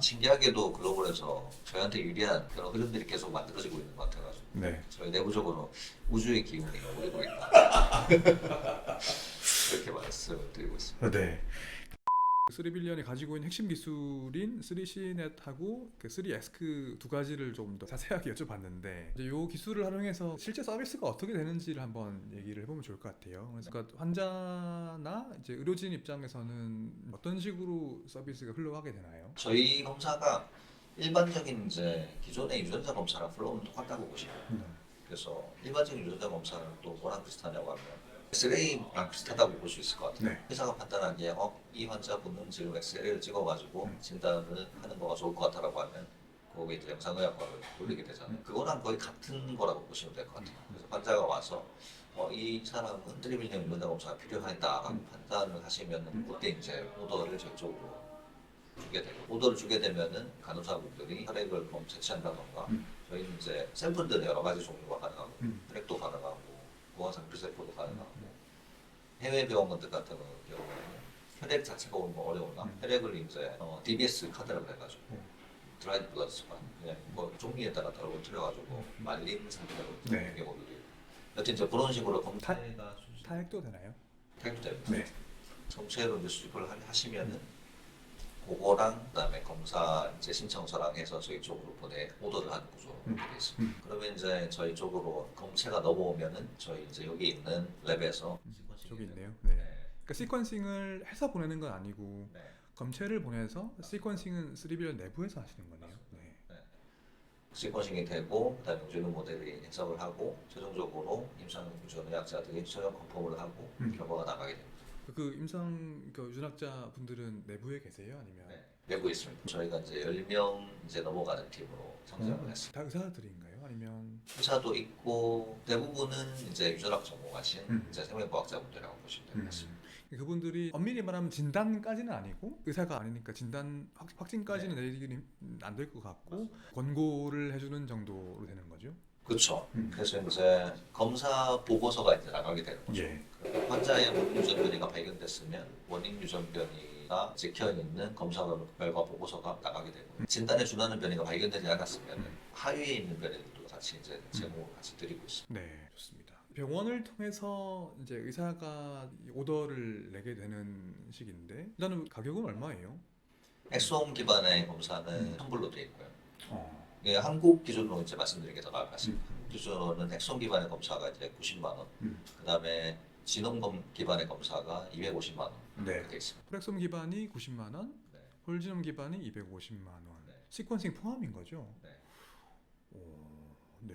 신기하게도 글로벌에서 저희한테 유리한 그런 흐름들이 계속 만들어지고 있는 것 같아가지고 네. 저희 내부적으로 우주의 기운이 오고 있다. 이렇게 말씀을 드리고 있습니다. 네. 3빌리언이 가지고 있는 핵심 기술인 3CNet하고 그 3ESC 두 가지를 좀 더 자세하게 여쭤봤는데 이제 요 기술을 활용해서 실제 서비스가 어떻게 되는지를 한번 얘기를 해보면 좋을 것 같아요. 그래서 그러니까 환자나 이제 의료진 입장에서는 어떤 식으로 서비스가 흘러가게 되나요? 저희 검사가 일반적인 이제 기존의 유전자 검사랑 플로우는 똑같다고 보시면 돼요. 그래서 일반적인 유전자 검사는 또 뭐랑 비슷하냐고 하면 엑스레이랑 비슷하다고 볼 수 있을 것 같아요. 네. 회사가 판단하기에 어, 이 환자분은 지금 엑스레이를 찍어가지고 음. 진단을 하는 거가 좋을 것 같다라고 하면 거기에 이제 영상의학과를 돌리게 되잖아요. 그거랑 거의 같은 거라고 보시면 될 것 같아요. 그래서 환자가 와서 어, 이 사람은 트리빌리언 유전자 검사가 필요하다라고 음. 판단을 하시면 그때 이제 오더를 저쪽으로 주게 되고 오더를 주게 되면은 간호사분들이 혈액을 그럼 채취한다던가 음. 저희는 이제 샘플들은 여러 가지 종류가 가능하고 음. 혈액도 가능하고 무화상 프리세포도 가능하고 해외 병원들 같은 경우에는 혈액 자체가 오는 건 어려우나 음. 혈액을 이제 어, DBS 카드라고 해가지고 음. 드라이드 블러드스만 그냥 뭐 종이에다가 떨어뜨려가지고 말린 상태로 네. 있는 경우들이 여튼 이제 그런 식으로 검사가 수집 타액도 되나요? 타입도 됩니다. 네. 정체로 이제 수집을 하- 하시면은 그거랑 그다음에 검사 이제 신청서랑 해서 저희 쪽으로 보내 오더를 하는 구조로 음. 되어 있습니다. 음. 그러면 이제 저희 쪽으로 검체가 넘어오면은 저희 이제 여기 있는 랩에서 저기 있네요. 네. 그러니까 시퀀싱을 해서 보내는 건 아니고 네. 검체를 보내서 시퀀싱은 3빌리언 내부에서 하시는 거네요. 네. 시퀀싱이 되고 그다음에 유전자 모델이 해석을 하고 최종적으로 임상 유전의학자들이 최종 컨펌을 하고 음. 결과가 나가게 됩니다. 그 임상 그 유전학자 분들은 내부에 계세요? 아니면 네. 내부에 있습니다. 저희가 이제 10명 이제 넘어가는 팀으로 성장을 음, 했습니다. 다 의사들인가요? 아니면 의사도 있고 대부분은 이제 유전학 전공하신 음. 이제 생명과학자분들이라고 보시면 될것 음, 같습니다. 그분들이 엄밀히 말하면 진단까지는 아니고 의사가 아니니까 진단 확, 확진까지는 네. 내리기는 안 될 것 같고 권고를 해주는 정도로 되는 거죠. 그렇죠. 음. 그래서 이제 검사 보고서가 이제 나가게 되는 거죠. 예. 환자의 원인 유전 변이가 발견됐으면 원인 유전 변이가 찍혀 있는 검사 결과 보고서가 나가게 되고 음. 진단에 준하는 변이가 발견되지 않았으면 하위에 있는 변이들도 같이 이제 제공을 같이 드리고 있습니다. 네, 좋습니다. 병원을 통해서 이제 의사가 이 오더를 내게 되는 식인데 일단은 가격은 얼마예요? 엑소홈 기반의 검사는 음. 환불로 되어 있고요. 어. 예, 한국 기준으로 이제 말씀드리는 게더 나을 것 같습니다. 한국 기준은 엑소 기반의 검사가 이제 90만 원, 음. 그다음에 지놈 기반의 검사가 250만 원 네. 이렇게 되어 있습니다. 프렉솜 기반이 90만 원, 네. 홀지놈 기반이 250만 원. 네. 시퀀싱 포함인 거죠? 네. 오, 네.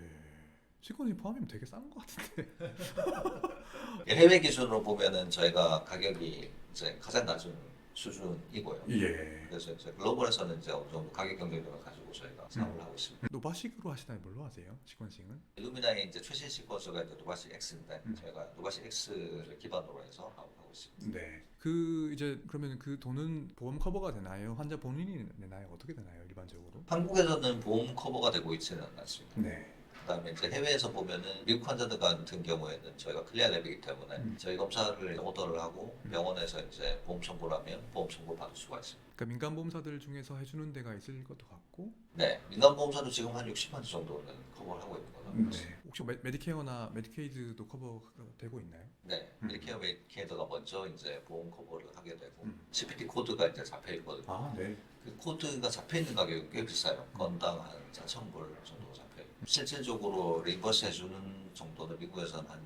시퀀싱 포함이면 되게 싼 것 같은데. 예, 해외 기준으로 보면은 저희가 가격이 이제 가장 낮은 수준이고요. 예. 그래서 이제 글로벌에서는 이제 어느 정도 가격 경쟁력을 가지고 저희가 사업을 하고 있습니다. 노바식으로 하시나요? 뭘로 하세요? 시퀀싱은? 일루미나의 이제 최신 시퀀서가 이제 노바시 X인데 음. 저희가 노바시 X를 기반으로 해서 사업하고 있습니다. 네. 그 이제 그러면 그 돈은 보험 커버가 되나요? 환자 본인이 내나요? 어떻게 되나요? 일반적으로? 한국에서는 보험 커버가 되고 있지는 않습니다. 네. 그다음에 이제 해외에서 보면은 미국 환자들 같은 경우에는 저희가 클리어 랩이기 때문에 음. 저희 검사를 오더를 하고 음. 병원에서 이제 보험 청구를 하면 보험 청구 받을 수가 있습니다. 그러니까 민간 보험사들 중에서 해주는 데가 있을 것도 같고. 네, 민간 보험사도 지금 한 60만 정도는 커버를 하고 있는 알고 있습니다. 네. 혹시 메, 메디케어나 메디케이드도 커버가 되고 있나요? 네, 음. 멜리케어 메디케이드가 먼저 이제 보험 커버를 하게 되고 음. CPT 코드가 이제 잡혀 있거든요. 아, 네. 그 코드가 잡혀 있는 가격이 꽤 비싸요. 건당 한 4,000불 정도 잡혀요. 실질적으로 리버스 해주는 정도는 미국에서는 한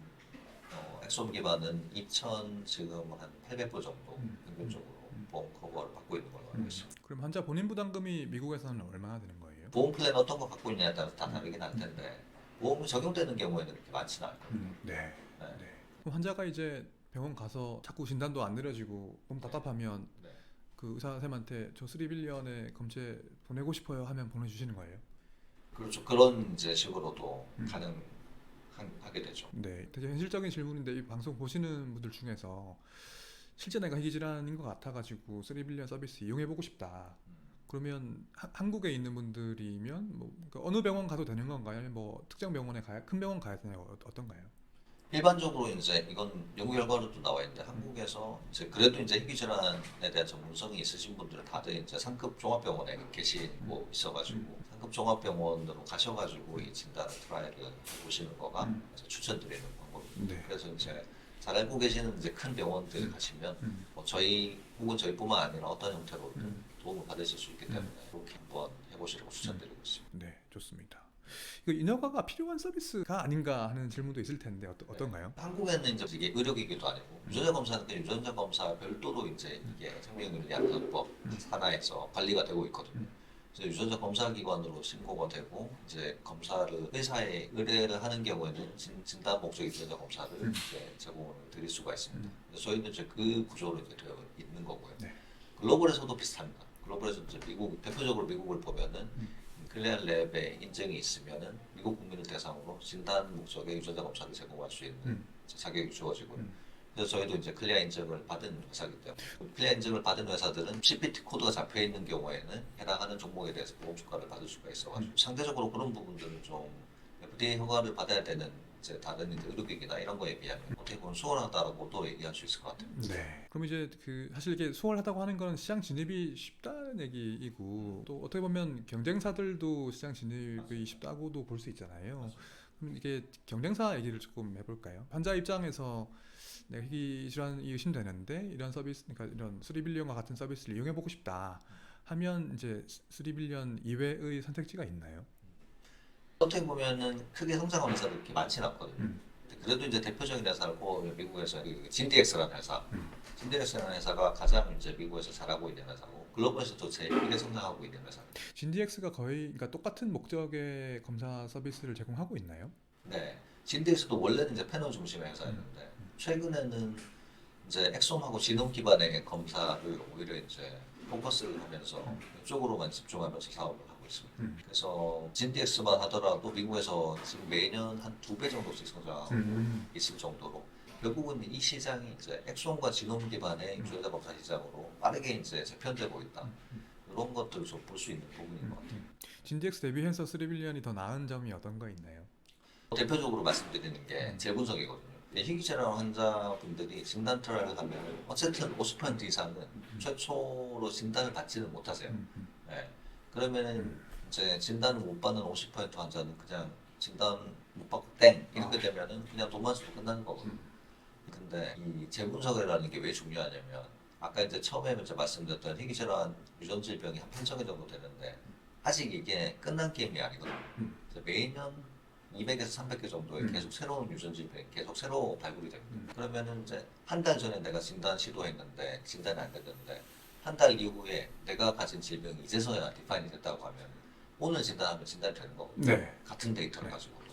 어, 엑솜 기반은 2,000 지금 한 800불 정도 음. 평균적으로 음. 보험 커버를 받고 있는 걸로 알고 음. 있습니다. 그럼 환자 본인 부담금이 미국에서는 얼마나 되는 거예요? 보험 플랜 어떤 거 갖고 있냐에 따라서 다 다르긴 할 텐데 보험이 적용되는 경우에는 그렇게 많지는 않거든요. 음, 네. 네. 네. 그럼 환자가 이제 병원 가서 자꾸 진단도 안 내려지고 너무 답답하면 네. 그 의사 선생님한테 저 3빌리언에 검체 보내고 싶어요 하면 보내주시는 거예요? 그렇죠. 그런 이제 식으로도 음. 가능하게 되죠. 네, 되게 현실적인 질문인데 이 방송 보시는 분들 중에서 실제 내가 희귀질환인 것 같아가지고 3빌리언 서비스 이용해보고 싶다. 그러면 하- 한국에 있는 분들이면 뭐 그러니까 어느 병원 가도 되는 건가요? 아니면 뭐 특정 병원에 가야 큰 병원 가야 되나요? 어, 어떤가요? 일반적으로 이제 이건 연구 결과로도 나와 있는데 한국에서 이제 그래도 이제 희귀 질환에 대한 전문성이 있으신 분들은 다들 이제 상급 종합병원에 계시고 있어가지고 상급 종합병원으로 가셔가지고 이 진단을 트라이를 해보시는 거가 음. 이제 추천드리는 방법입니다. 네. 그래서 이제 잘 알고 계시는 이제 큰 병원들 가시면 음. 뭐 저희 혹은 저희뿐만 아니라 어떤 형태로든 음. 도움을 받으실 수 있기 때문에 그렇게 한번 해보시라고 추천드리고 있습니다. 네, 좋습니다. 이거 인허가가 필요한 서비스가 아닌가 하는 질문도 있을 텐데 어떠, 어떤가요? 한국에는 이제 이게 의료기기도 아니고 유전자 검사는 그 유전자 검사 별도로 이제 이게 생명윤리안전법 음. 산하에서 관리가 되고 있거든요. 음. 그래서 유전자 검사 기관으로 신고가 되고 이제 검사를 회사에 의뢰를 하는 경우에는 진, 진단 목적의 유전자 검사를 음. 이제 제공을 드릴 수가 있습니다. 음. 그래서 저희는 이제 그 구조로 이제 되어 있는 거고요. 네. 글로벌에서도 비슷합니다. 글로벌에서 이제 미국 대표적으로 미국을 보면은 음. 클리안 랩의 인증이 있으면은 미국 국민을 대상으로 진단 목적의 유전자 검사를 제공할 수 있는 음. 자격이 주어지고요. 음. 그래서 저희도 이제 클리아 인증을 받은 회사이기 때문에 클리아 인증을 받은 회사들은 CPT 코드가 잡혀 있는 경우에는 해당하는 종목에 대해서 보험 주가를 받을 수가 있어가지고 상대적으로 그런 부분들은 좀 FDA 허가를 받아야 되는 이제 다른 이제 의료기기나 이런 거에 비하면 어떻게 보면 수월하다라고도 얘기할 수 있을 것 같아요. 네. 그럼 이제 그 사실 이게 수월하다고 하는 건 시장 진입이 쉽다는 얘기이고 또 어떻게 보면 경쟁사들도 시장 진입이 쉽다고도 볼 수 있잖아요. 그럼 이게 경쟁사 얘기를 조금 해볼까요? 환자 입장에서 내가 희귀 질환이 의심되는데 이런 서비스, 그러니까 이런 스리빌리언과 같은 서비스를 이용해 보고 싶다 하면 이제 스리빌리언 이외의 선택지가 있나요? 어떻게 보면은 크게 성장한 회사들이 그렇게 많지는 않거든요. 음. 그래도 이제 대표적인 꼽으면 미국에서 그 진디엑스라는 회사, 음. 진디엑스라는 회사가 가장 이제 미국에서 잘하고 있는 회사고 글로벌에서도 제일 크게 성장하고 있는 회사입니다. 진디엑스가 거의 그러니까 똑같은 목적의 검사 서비스를 제공하고 있나요? 네, 진디엑스도 원래는 이제 패널 중심의 회사였는데 최근에는 이제 엑솜하고 지놈 기반의 검사를 오히려 이제 포커스를 하면서 이쪽으로만 집중하면서 사업을 있습니다. 음. 그래서 진디엑스만 하더라도 미국에서 지금 매년 한 두 배 정도씩 성장하고 음. 있을 정도로 결국은 이 시장이 이제 엑솜과 지놈 기반의 유전자 검사 시장으로 빠르게 이제 재편되고 있다. 이런 것들을 좀볼 수 있는 부분인 것 같아요. 진디엑스 대비해서 스리빌리언이 더 나은 점이 어떤 거 있나요? 대표적으로 말씀드리는 게 재분석이거든요. 희귀질환 환자분들이 진단 트라이를 하면 어쨌든 50% 이상은 최초로 진단을 받지는 못하세요. 네. 그러면은 이제 진단을 못 받는 50% 환자는 그냥 진단 못 받고 땡 이렇게 되면은 그냥 돈만 주고 끝나는 거거든요. 근데 이 재분석이라는 게 왜 중요하냐면 아까 이제 처음에 이제 말씀드렸던 희귀질환 유전 질병이 한 8천 개 정도 되는데 아직 이게 끝난 게임이 아니거든요. 음. 그래서 매년 200에서 300개 정도의 음. 계속 새로운 유전 질병이 계속 새로 발굴이 됩니다. 음. 그러면은 이제 한 달 전에 내가 진단 시도했는데 진단이 안 됐는데 한 달 이후에 내가 가진 질병이 이제서야 디파인이 됐다고 하면 오늘 진단하면 진단이 되는 거거든요. 네. 같은 데이터를 네. 가지고도.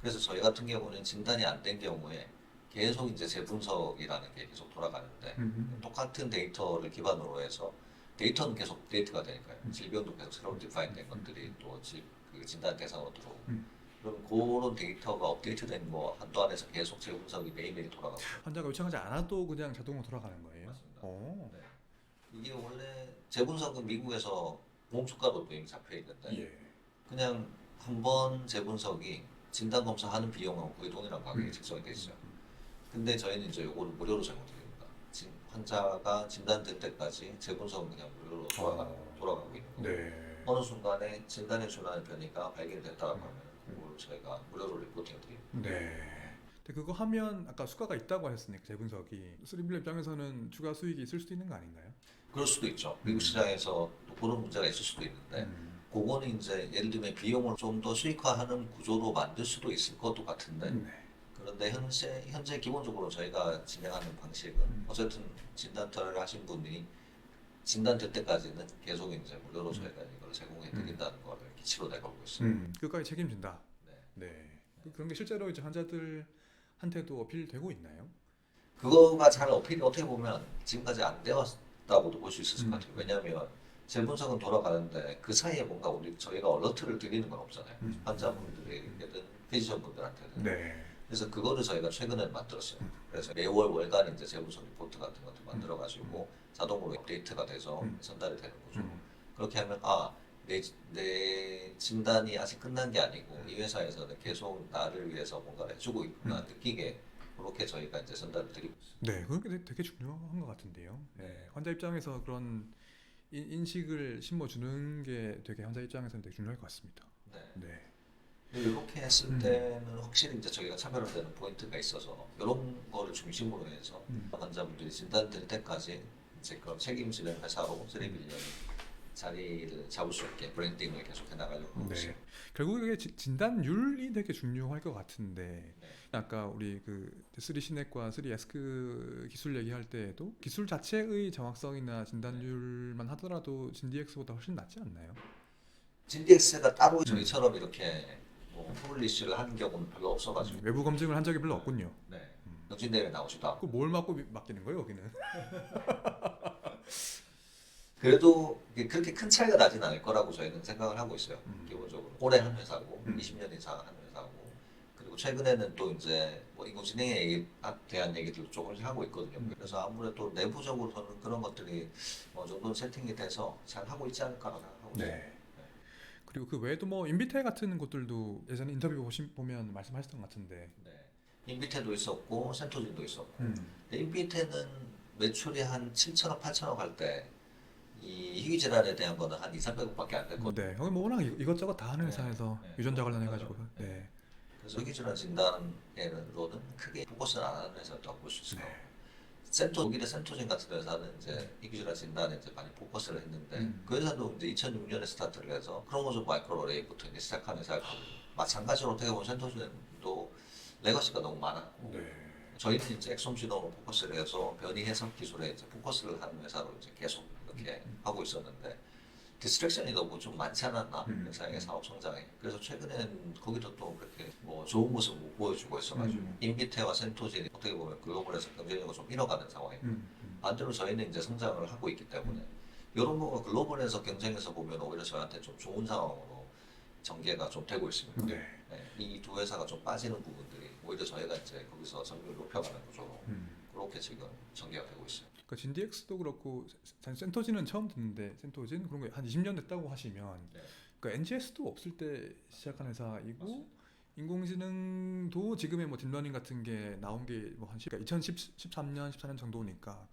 그래서 저희 같은 경우는 진단이 안 된 경우에 계속 이제 재분석이라는 게 계속 돌아가는데 음. 똑같은 데이터를 기반으로 해서 데이터는 계속 데이트가 되니까요. 음. 질병도 계속 새로운 디파인된 것들이 또 질, 그 진단 대상으로 들어오고 음. 그럼 그런 데이터가 업데이트된 거 한도 안에서 계속 재분석이 매일매일 돌아가고 환자가 요청하지 않아도 그냥 자동으로 돌아가는 거예요. 맞습니다. 오. 네. 이게 원래 재분석은 미국에서 보험주가로도 이미 잡혀 있는데 예. 그냥 한 번 재분석이 진단 검사하는 비용하고 거의 동일한 가격이 음. 책정이 돼 있어요. 근데 저희는 이제 이거를 무료로 제공드립니다. 진- 환자가 진단될 때까지 재분석은 그냥 무료로 돌아가, 어. 돌아가고 있는 거고 네. 어느 순간에 진단에 준하는 변이가 발견됐다고 음. 하면 그걸 저희가 무료로 리포팅 드립니다. 네. 근데 그거 하면 아까 수가가 있다고 하셨으니까 재분석이 스리빌리 입장에서는 추가 수익이 있을 수도 있는 거 아닌가요? 그럴 수도 있죠. 미국 음. 시장에서 또 그런 문제가 있을 수도 있는데 음. 그거는 이제 예를 들면 비용을 좀 더 수익화하는 구조로 만들 수도 있을 것도 같은데 네. 그런데 현재 현재 기본적으로 저희가 진행하는 방식은 음. 어쨌든 진단 터를 하신 분이 진단될 때까지는 계속 이제 무료로 음. 저희가 이걸 제공해 드린다는 거를 기치로 내걸고 있습니다. 음. 끝까지 책임진다. 네. 네. 그- 그런 게 실제로 이제 환자들한테도 어필되고 있나요? 그거가 잘 어필이 어떻게 보면 지금까지 안 되었 다고도 볼 수 있을 음. 것 같아요. 왜냐하면 재분석은 돌아가는데 그 사이에 뭔가 우리 저희가 얼러트를 드리는 건 없잖아요. 음. 환자분들에게든 피지션 분들한테는. 네. 그래서 그거를 저희가 최근에 만들었어요. 그래서 매월 월간 이제 재분석 리포트 같은 것도 만들어가지고 자동으로 업데이트가 돼서 음. 전달이 되는 거죠. 음. 그렇게 하면 아, 내, 내 진단이 아직 끝난 게 아니고 이 회사에서는 계속 나를 위해서 뭔가를 해주고 있구나 음. 느끼게 그렇게 저희가 이제 전달을 드리고 있습니다. 네, 그게 되게- 되게 중요한 것 같은데요. 네, 환자 입장에서 그런 인- 인식을 심어주는 게 되게 환자 입장에서는 되게 중요할 것 같습니다. 네. 네, 이렇게 했을 음. 때는 확실히 이제 저희가 차별화되는 포인트가 있어서 이런 거를 중심으로 해서 음. 환자분들이 진단될 때까지 이제 그 책임지는 회사로 쓰리빌리언 자리를 잡을 수 있게 브랜딩을 계속 해 나가려고 하고 네. 결국 이게 지- 진단율이 되게 중요할 것 같은데 네. 아까 우리 그 3 시넷과 3 에스크 기술 얘기할 때에도 기술 자체의 정확성이나 진단율만 하더라도 진디엑스보다 훨씬 낫지 않나요? 진디엑스가 따로 음. 저희처럼 이렇게 뭐 폴리시를 하는 경우는 별로 없어가지고 외부 검증을 한 적이 별로 없군요. 네. 음. 영진대회 나오지도 않고 그뭘 맡고 미- 맡기는 거예요, 여기는? 그래도 그렇게 큰 차이가 나진 않을 거라고 저희는 생각을 하고 있어요. 음. 기본적으로 오래 한 회사고 음. 20년 이상 한 그리고 최근에는 또 이제 뭐 인공지능에 얘기- 아, 대한 얘기들도 조금씩 하고 있거든요. 음. 그래서 아무래도 내부적으로는 그런 것들이 어느 정도 세팅이 돼서 잘 하고 있지 않을까라고 생각하고 있어요. 네. 그리고 그 외에도 뭐 인비테 같은 곳들도 예전에 인터뷰 보시, 보면 말씀하셨던 것 같은데. 네. 인비테도 있었고 센토진도 있었고 음. 인비테는 매출이 한 7천억, 8천억 할 때 이 희귀 질환에 대한 거는 한 2, 300억밖에 안 됐거든요. 네, 여기 뭐 워낙 이- 이것저것 다 하는 네, 회사에서 네. 유전자 관련해 가지고. 맞아요. 네. 그래서 질환 진단에는로는 크게 포커스를 안 하는 회사였다고 볼 수 있어요. 네. 센토 독일의 센토진 같은 회사는 이제 희귀질환 진단에 이제 많이 포커스를 했는데 음. 그 회사도 이제 2006년에 스타트를 해서 크로모좀 마이크로레이부터 이제 시작한 회사였거든요. 마찬가지로 어떻게 보면 센토진도 레거시가 너무 많았고 네. 저희는 이제 엑솜 지노로 포커스를 해서 변이 해석 기술에 이제 포커스를 하는 회사로 이제 계속 이렇게 하고 있었는데 디스트랙션이 너무 좀 많지 않았나 음. 회사의 사업 성장에 그래서 최근엔 거기도 또 그렇게 뭐 좋은 모습 못 보여주고 있어가지고 음. 인비테와 센토진이 어떻게 보면 글로벌에서 경쟁력을 좀 잃어가는 상황이고 음. 음. 반대로 저희는 이제 성장을 하고 있기 때문에 이런 거가 글로벌에서 경쟁에서 보면 오히려 저희한테 좀 좋은 상황으로 전개가 좀 되고 있습니다. 네. 이두 회사가 좀 빠지는 부분들이 오히려 저희가 이제 거기서 점유율 높여가는 구조로 음. 그렇게 지금 전개가 되고 있어요. 그러니까 진디엑스도 그렇고 사- 센토진은 처음 듣는데 센토진 그런 거 한 20년 됐다고 하시면 네. 그러니까 NGS도 없을 때 시작한 회사이고 맞습니다. 인공지능도 지금의 뭐 딥러닝 같은 게 나온 게 뭐한 2013년 14년 정도니까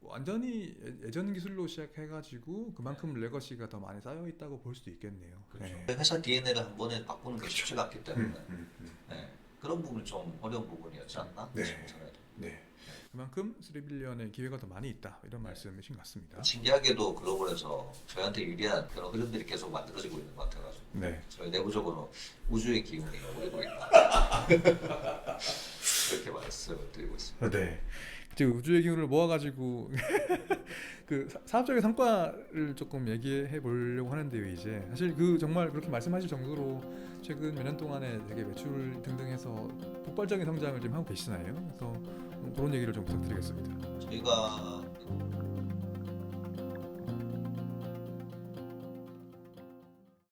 완전히 예- 예전 기술로 시작해가지고 그만큼 레거시가 더 많이 쌓여 있다고 볼 수도 있겠네요. 네. 회사 DNA를 한 번에 바꾸는 게 쉽지가 않기 때문에 음, 음, 음. 네. 그런 부분이 좀 어려운 부분이었지 않나 네. 네. 그만큼 3빌리언의 기회가 더 많이 있다 이런 말씀이신 것 같습니다. 신기하게도 글로벌에서 저희한테 유리한 그런 흐름들이 계속 만들어지고 있는 것 같아가지고 네. 저희 내부적으로 우주의 기운이 오르고 있다 그렇게 말씀을 드리고 있습니다. 네. 지금 우주의 기운을 모아가지고 그 사- 사업적인 성과를 조금 얘기해 보려고 하는데요. 이제 사실 그 정말 그렇게 말씀하실 정도로 최근 몇 년 동안에 되게 매출 등등해서 폭발적인 성장을 지금 하고 계시나요? 그래서 뭐 그런 얘기를 좀 부탁드리겠습니다. 저희가